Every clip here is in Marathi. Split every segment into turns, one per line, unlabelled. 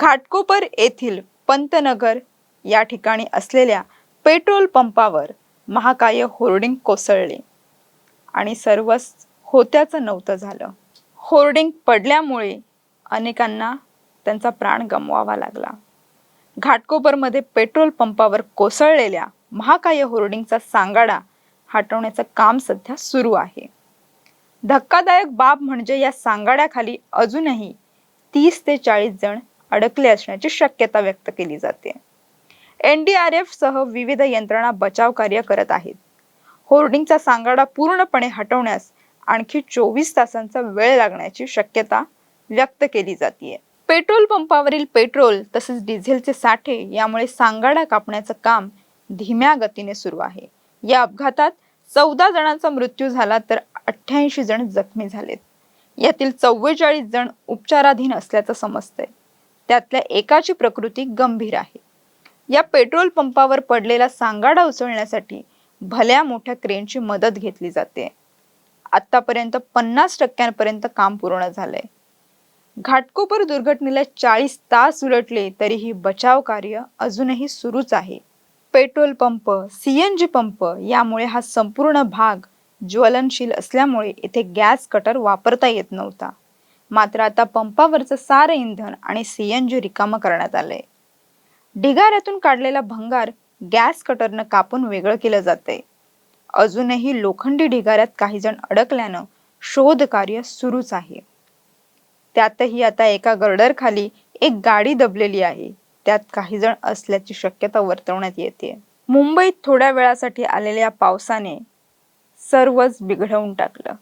घाटकोपर येथील पंतनगर या ठिकाणी असलेल्या पेट्रोल पंपावर महाकाय होर्डिंग कोसळले आणि सर्वच होत्याचं नव्हतं झालं. होर्डिंग पडल्यामुळे अनेकांना त्यांचा प्राण गमवावा लागला. घाटकोपरमध्ये पेट्रोल पंपावर कोसळलेल्या महाकाय होर्डिंगचा सांगाडा हटवण्याचं काम सध्या सुरू आहे. धक्कादायक बाब म्हणजे या सांगाड्याखाली अजूनही तीस ते चाळीस जण अडकले असण्याची शक्यता व्यक्त केली जाते. एनडीआरएफ सह विविध यंत्रणा बचाव कार्य करत आहेत. होर्डिंगचा सांगाडा पूर्णपणे हटवण्यास आणखी चोवीस तासांचा वेळ लागण्याची शक्यता व्यक्त केली जाते पेट्रोल पंपावरील पेट्रोल तसेच डिझेलचे साठे यामुळे सांगाडा कापण्याचं काम धीम्या गतीने सुरू आहे. या अपघातात चौदा जणांचा मृत्यू झाला तर अठ्ठ्याऐंशी जण जखमी झालेत. यातील चव्वेचाळीस जण उपचाराधीन असल्याचं समजतंय. त्यातल्या एकाची प्रकृती गंभीर आहे. या पेट्रोल पंपावर पडलेला सांगाडा उचलण्यासाठी भल्या मोठ्या क्रेनची मदत घेतली जाते. आतापर्यंत पन्नास टक्क्यांपर्यंत काम पूर्ण झालंय. घाटकोपर दुर्घटनेला चाळीस तास उलटले तरीही बचाव कार्य अजूनही सुरूच आहे. पेट्रोल पंप सीएनजी पंप यामुळे हा संपूर्ण भाग ज्वलनशील असल्यामुळे येथे गॅस कटर वापरता येत नव्हता. मात्र आता पंपावरचं सारं इंधन आणि सीएनजी रिकामं करण्यात आलंय. ढिगाऱ्यातून काढलेला भंगार गॅस कटरनं कापून वेगळं केलं जातंय. अजूनही लोखंडी ढिगाऱ्यात काही जण अडकल्यानं शोध कार्य सुरूच आहे. त्यातही आता एका गर्डर खाली एक गाडी दबलेली आहे. त्यात काही जण असल्याची शक्यता वर्तवण्यात येते मुंबईत थोड्या वेळासाठी आलेल्या पावसाने सर्वच बिघडवून टाकलं.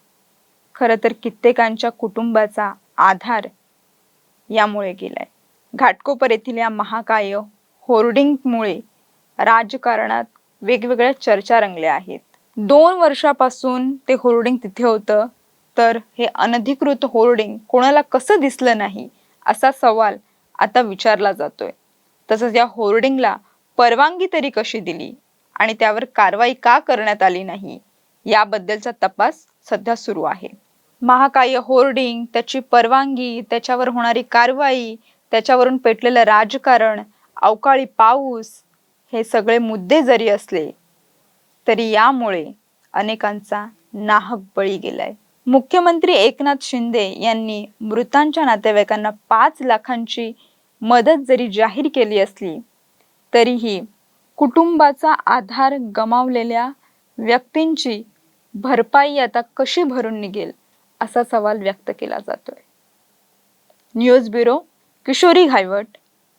खरं तर कित्येकांच्या कुटुंबाचा आधार यामुळे गेलाय. घाटकोपर येथील या महाकाय होर्डिंगमुळे राजकारणात वेगवेगळ्या चर्चा रंगल्या आहेत. दोन वर्षापासून ते होर्डिंग तिथे होतं. तर हे अनधिकृत होर्डिंग कोणाला कसं दिसलं नाही असा सवाल आता विचारला जातोय. तसंच या होर्डिंगला परवानगी तरी कशी दिली आणि त्यावर कारवाई का करण्यात आली नाही याबद्दलचा तपास सध्या सुरू आहे. महाकाय होर्डिंग त्याची परवानगी त्याच्यावर होणारी कारवाई त्याच्यावरून पेटलेलं राजकारण अवकाळी पाऊस हे सगळे मुद्दे जरी असले तरी यामुळे अनेकांचा नाहक बळी गेलाय. मुख्यमंत्री एकनाथ शिंदे यांनी मृतांच्या नातेवाईकांना पाच लाखांची मदत जरी जाहीर केली असली तरीही कुटुंबाचा आधार गमावलेल्या व्यक्तींची भरपाई आता कशी भरून निघेल? असा सवाल व्यक्त केला जातोय. News bureau Kishori Ghaywat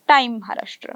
time Maharashtra.